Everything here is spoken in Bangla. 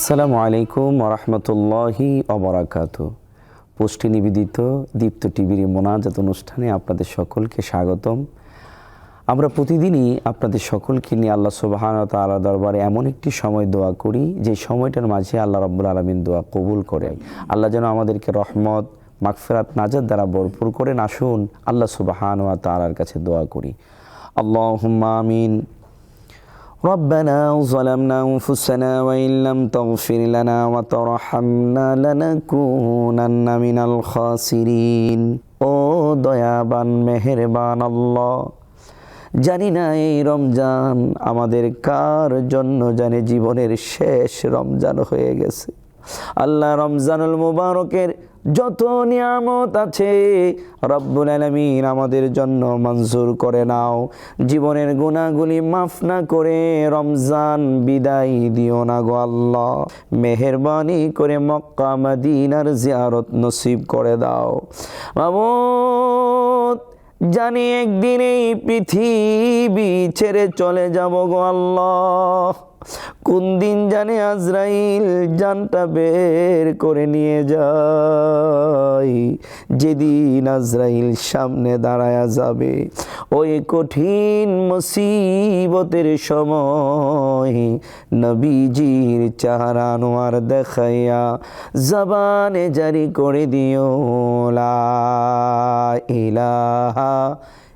আসসালামু আলাইকুম রহমতুল্লাহি অবরাকাত পুষ্টি নিবেদিত দীপ্ত টিভির মোনাজাত অনুষ্ঠানে আপনাদের সকলকে স্বাগতম। আমরা প্রতিদিনই আপনাদের সকলকে নিয়ে আল্লাহ সুবাহান তালা দরবারে এমন একটি সময় দোয়া করি, যে সময়টার মাঝে আল্লাহ রব্বুল আলমিন দোয়া কবুল করে আল্লাহ যেন আমাদেরকে রহমত, মাগফিরাত নাজাদ দ্বারা ভরপুর করেন আসুন আল্লাহ সুবাহান তালার কাছে দোয়া করি। আল্লাহ আমিন। ربنا ظلمنا أنفسنا وإن لم تغفر لنا وترحمنا لنكونن من الخاسرين ও দয়াবান মেহেরবান আল্লাহ জানি না এই রমজান আমাদের কার জন্য জানে জীবনের শেষ রমজান হয়ে গেছে আল্লাহ রমজানুল মুবারকের যত নিয়ামত আছে, রব্বুল আলমিন আমাদের জন্য মঞ্জুর করে নাও। জীবনের গুণাগুলি মাফ না করে রমজান বিদায় দিও না গো আল্লাহ। মেহরবানি করে মক্কা, মদিনার জিয়ারত নসিব করে দাও। মামুদ, জানি একদিন এই পৃথিবী ছেড়ে চলে যাব গো আল্লাহ। কোন দিন জানে আজরাইল জানটা বের করে নিয়ে যায়? যেদিন আজরাইল সামনে দাঁড়ায়া যাবে, ওই কঠিন মুসিবতের সময় নবীজির চেহারা নোয়ার দেখাইয়া জবানে জারি করে দিও, লা ইলাহা